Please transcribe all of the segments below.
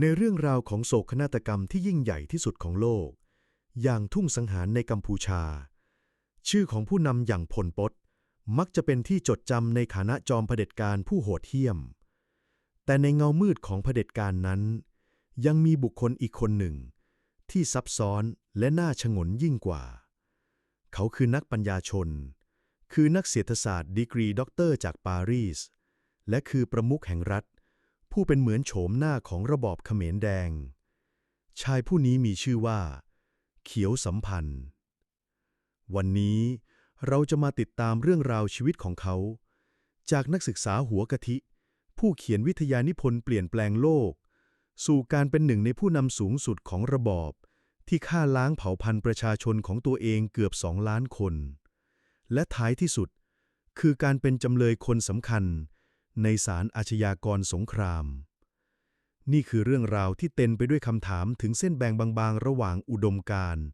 ในเรื่องราวของโศกนาฏกรรมที่ยิ่งใหญ่ที่สุดของโลก อย่างทุ่งสังหารในกัมพูชา ชื่อของผู้นำอย่างพลปตมักจะเป็นที่จดจำในฐานะจอมเผด็จการผู้โหดเหี้ยม แต่ในเงามืดของเผด็จการนั้น ยังมีบุคคลอีกคนหนึ่ง ที่ซับซ้อนและน่าชงนยิ่งกว่า เขาคือนักปัญญาชน คือนักเศรษฐศาสตร์ดีกรีด็อกเตอร์จากปารีส และคือประมุขแห่งรัฐ ผู้เป็นเหมือนโฉมหน้าของระบอบเขมรแดง ชายผู้นี้มีชื่อว่า เขียวสัมพันธ์ วันนี้เราจะมาติดตามเรื่องราวชีวิตของเขา จากนักศึกษาหัวกะทิ ผู้เขียนวิทยานิพนธ์เปลี่ยนแปลงโลก สู่การเป็นหนึ่งในผู้นำสูงสุดของระบอบที่ฆ่าล้างเผ่าพันธุ์ประชาชนของตัวเองเกือบสองล้านคน และท้ายที่สุด คือการเป็นจำเลยคนสำคัญ ในศาลอาชญากรสงคราม นี่คือเรื่องราวที่เต็มไปด้วยคำถามถึงเส้นแบ่งบางๆ ระหว่างอุดมการณ์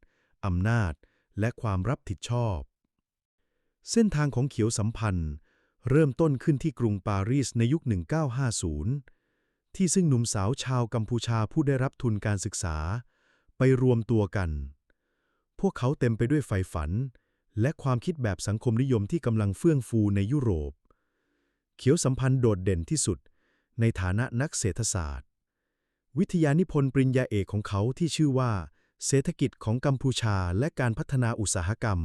อำนาจ และความรับผิดชอบ เส้นทางของเขียวสัมพันธ์ เริ่มต้นขึ้นที่กรุงปารีสในยุค 1950 ที่ซึ่งหนุ่มสาวชาวกัมพูชาผู้ได้รับทุนการศึกษา ไปรวมตัวกัน พวกเขาเต็มไปด้วยไฟฝัน และความคิดแบบสังคมนิยมที่กำลังเฟื่องฟูในยุโรป เขียวสัมพันธ์โดดเด่นที่สุด ในฐานะนักเศรษฐศาสตร์ วิทยานิพนธ์ปริญญาเอกของเขาที่ชื่อว่า เศรษฐกิจของกัมพูชาและการพัฒนาอุตสาหกรรม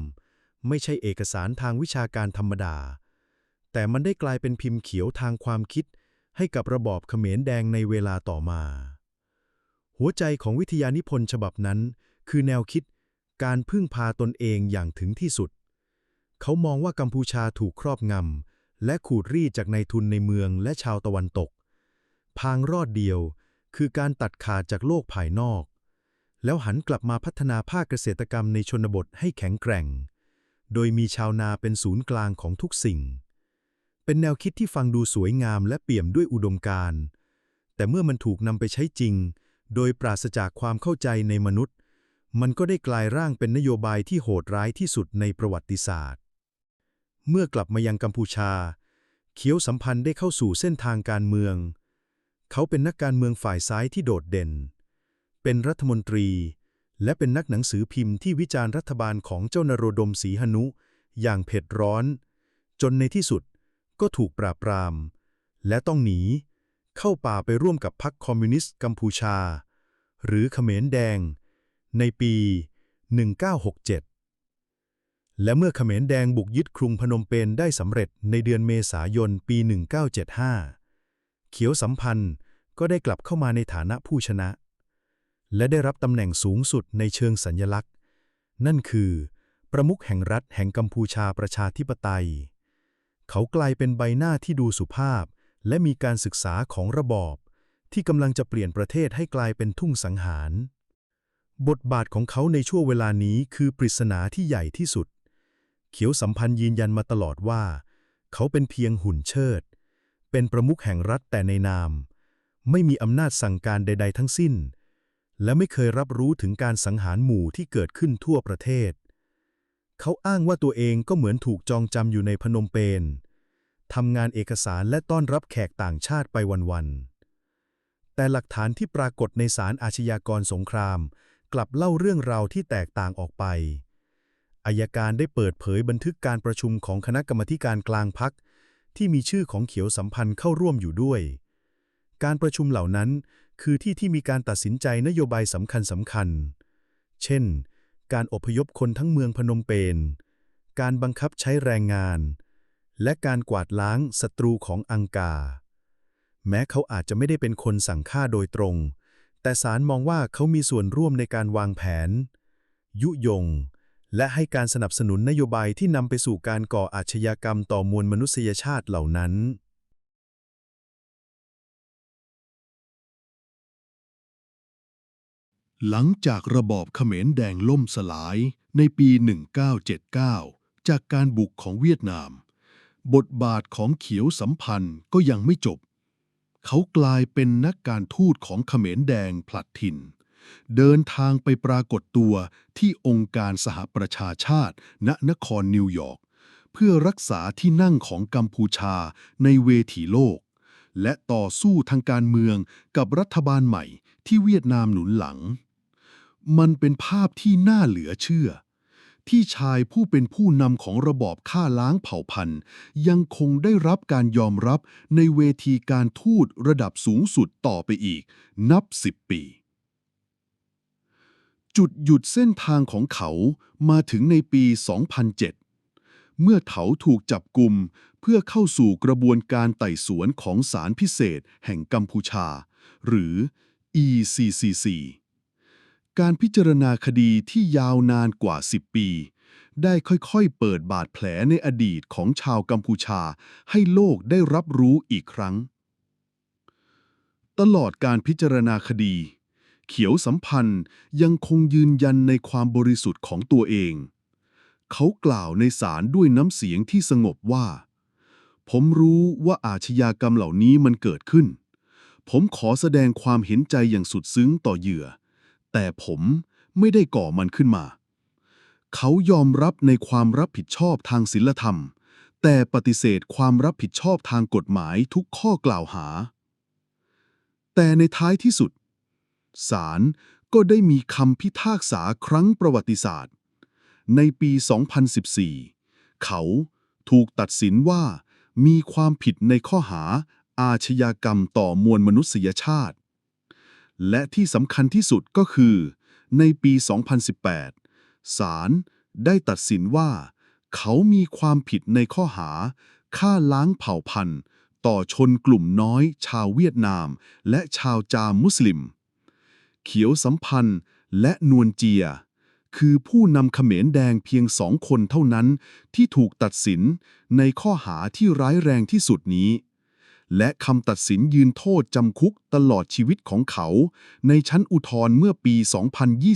ไม่ใช่เอกสารทางวิชาการธรรมดา แต่มันได้กลายเป็นพิมพ์เขียวทางความคิด ให้กับระบอบเขมรแดงในเวลาต่อมา หัวใจของวิทยานิพนธ์ฉบับนั้น คือแนวคิดการพึ่งพาตนเองอย่างถึงที่สุด เขามองว่ากัมพูชาถูกครอบงำ และขูดรีดจากนายทุนในเมืองและชาวตะวันตกทางรอดเดียวคือการตัดขาดจากโลกภายนอก แล้วหันกลับมาพัฒนาภาคเกษตรกรรมในชนบทให้แข็งแกร่ง โดยมีชาวนาเป็นศูนย์กลางของทุกสิ่ง เป็นแนวคิดที่ฟังดูสวยงามและเปี่ยมด้วยอุดมการณ์แต่เมื่อมันถูกนำไปใช้จริง โดยปราศจากความเข้าใจในมนุษย์ มันก็ได้กลายร่างเป็นนโยบายที่โหดร้ายที่สุดในประวัติศาสตร์ เมื่อกลับมายังกัมพูชา เขียวสัมพันธ์ได้เข้าสู่เส้นทางการเมือง เขาเป็นนักการเมืองฝ่ายซ้ายที่โดดเด่น เป็นรัฐมนตรี และเป็นนักหนังสือพิมพ์ที่วิจารณ์รัฐบาลของเจ้านโรดมศรีหนุ อย่างเผ็ดร้อน จนในที่สุดก็ถูกปราบปราม และต้องหนี เข้าป่าไปร่วมกับพรรคคอมมิวนิสต์กัมพูชา หรือเขมรแดง ในปี 1967 และเมื่อเขมรแดงบุกยึดกรุงพนมเปญได้สำเร็จในเดือนเมษายนปี 1975 เขียวสัมพันธ์ก็ได้กลับเข้ามาในฐานะผู้ชนะ และได้รับตำแหน่งสูงสุดในเชิงสัญลักษณ์ นั่นคือ ประมุขแห่งรัฐแห่งกัมพูชาประชาธิปไตย เขากลายเป็นใบหน้าที่ดูสุภาพ และมีการศึกษาของระบอบ ที่กำลังจะเปลี่ยนประเทศให้กลายเป็นทุ่งสังหาร บทบาทของเขาในช่วงเวลานี้คือปริศนาที่ใหญ่ที่สุด เขียวสัมพันธ์ยืนยันมาตลอดว่า เขาเป็นเพียงหุ่นเชิด เป็นประมุขแห่งรัฐแต่ในนาม ไม่มีอำนาจสั่งการใด ๆ ทั้งสิ้น และไม่เคยรับรู้ถึงการสังหารหมู่ที่เกิดขึ้นทั่วประเทศ เขาอ้างว่าตัวเองก็เหมือนถูกจองจำอยู่ในพนมเปญทำงานเอกสารและต้อนรับแขกต่างชาติไปวันๆ แต่หลักฐานที่ปรากฏในศาลอาชญากรสงคราม กลับเล่าเรื่องราวที่แตกต่างออกไป อายการได้เปิดเผยบันทึกการประชุมของคณะกรรมการกลางพัก ที่มีชื่อของเขียวสัมพันธ์เข้าร่วมอยู่ด้วย การประชุมเหล่านั้นคือที่ที่มีการตัดสินใจนโยบายสำคัญสำคัญ เช่น การอพยพคนทั้งเมืองพนมเปญ การบังคับใช้แรงงาน และการกวาดล้างศัตรูของอังกา แม้เขาอาจจะไม่ได้เป็นคนสั่งฆ่าโดยตรง แต่ศาลมองว่าเขามีส่วนร่วมในการวางแผน ยุยง และให้การสนับสนุนนโยบายที่นำไปสู่การก่ออาชญากรรมต่อมวลมนุษยชาติเหล่านั้น หลังจากระบอบเขมรแดงล่มสลายในปี 1979 จากการบุกของเวียดนาม บทบาทของเขียวสัมพันธ์ก็ยังไม่จบ เขากลายเป็นนักการทูตของเขมรแดงผลัดถิ่น เดินทางไปปรากฏตัวที่องค์การสหประชาชาติ ณนครนิวยอร์กเพื่อรักษาที่นั่งของกัมพูชาในเวทีโลก และต่อสู้ทางการเมืองกับรัฐบาลใหม่ที่เวียดนามหนุนหลัง มันเป็นภาพที่น่าเหลือเชื่อ ที่ชายผู้เป็นผู้นำของระบอบฆ่าล้างเผ่าพันธุ์ ยังคงได้รับการยอมรับในเวทีการทูตระดับสูงสุดต่อไปอีก นับสิบปี จุดหยุดเส้นทางของเขามาถึงในปี 2007 เมื่อเขาถูกจับกลุ่มเพื่อเข้าสู่กระบวนการไต่สวนของศาลพิเศษแห่งกัมพูชา หรือ ECCC การพิจารณาคดีที่ยาวนานกว่า 10 ปี ได้ค่อยๆ เปิดบาดแผลในอดีตของชาวกัมพูชาให้โลกได้รับรู้อีกครั้ง ตลอดการพิจารณาคดี เขียวสัมพันธ์ยังคงยืนยันในความบริสุทธิ์ของตัวเอง เขากล่าวในศาลด้วยน้ำเสียงที่สงบว่า ผมรู้ว่าอาชญากรรมเหล่านี้มันเกิดขึ้น ผมขอแสดงความเห็นใจอย่างสุดซึ้งต่อเหยื่อ แต่ผมไม่ได้ก่อมันขึ้นมา เขายอมรับในความรับผิดชอบทางศีลธรรม แต่ปฏิเสธความรับผิดชอบทางกฎหมายทุกข้อกล่าวหา แต่ในท้ายที่สุด ศาลก็ได้มีคำพิพากษาครั้งประวัติศาสตร์ ในปี 2014 เขาถูกตัดสินว่ามีความผิดในข้อหาอาชญากรรมต่อมวลมนุษยชาติ และที่สำคัญที่สุดก็คือ ในปี 2018 ศาลได้ตัดสินว่า เขามีความผิดในข้อหาฆ่าล้างเผ่าพันธุ์ ต่อชนกลุ่มน้อย ชาวเวียดนาม และชาวจามมุสลิม เขียวสัมพันธ์ และนวลเจีย คือผู้นำเขมรแดงเพียงสองคนเท่านั้นที่ถูกตัดสินในข้อหาที่ร้ายแรงที่สุดนี้ และคำตัดสินยืนโทษจำคุกตลอดชีวิตของเขา ในชั้นอุทธรณ์เมื่อปี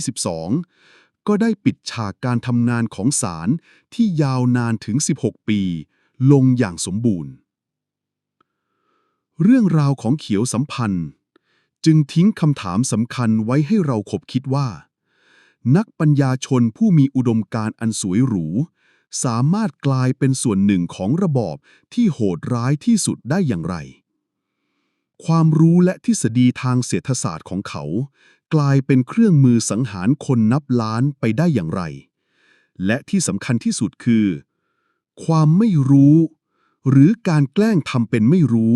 2022 ก็ได้ปิดฉากการทำงานของศาลที่ยาวนานถึง 16 ปี ลงอย่างสมบูรณ์ เรื่องราวของเขียวสัมพันธ์ จึงทิ้งคำถามสำคัญไว้ให้เราขบคิดว่า นักปัญญาชนผู้มีอุดมการณ์อันสวยหรู สามารถกลายเป็นส่วนหนึ่งของระบอบที่โหดร้ายที่สุดได้อย่างไร ความรู้และทฤษฎีทางเศรษฐศาสตร์ของเขา กลายเป็นเครื่องมือสังหารคนนับล้านไปได้อย่างไร และที่สำคัญที่สุดคือ ความไม่รู้ หรือการแกล้งทำเป็นไม่รู้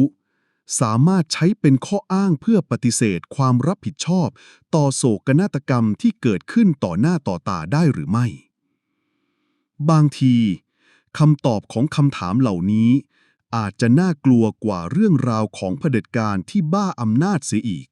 สามารถใช้เป็นข้ออ้างเพื่อปฏิเสธความรับผิดชอบ ต่อโศกนาฏกรรมที่เกิดขึ้นต่อหน้าต่อตาได้หรือไม่ บางทีคำตอบของคำถามเหล่านี้ อาจจะน่ากลัวกว่าเรื่องราวของเผด็จการที่บ้าอำนาจเสียอีก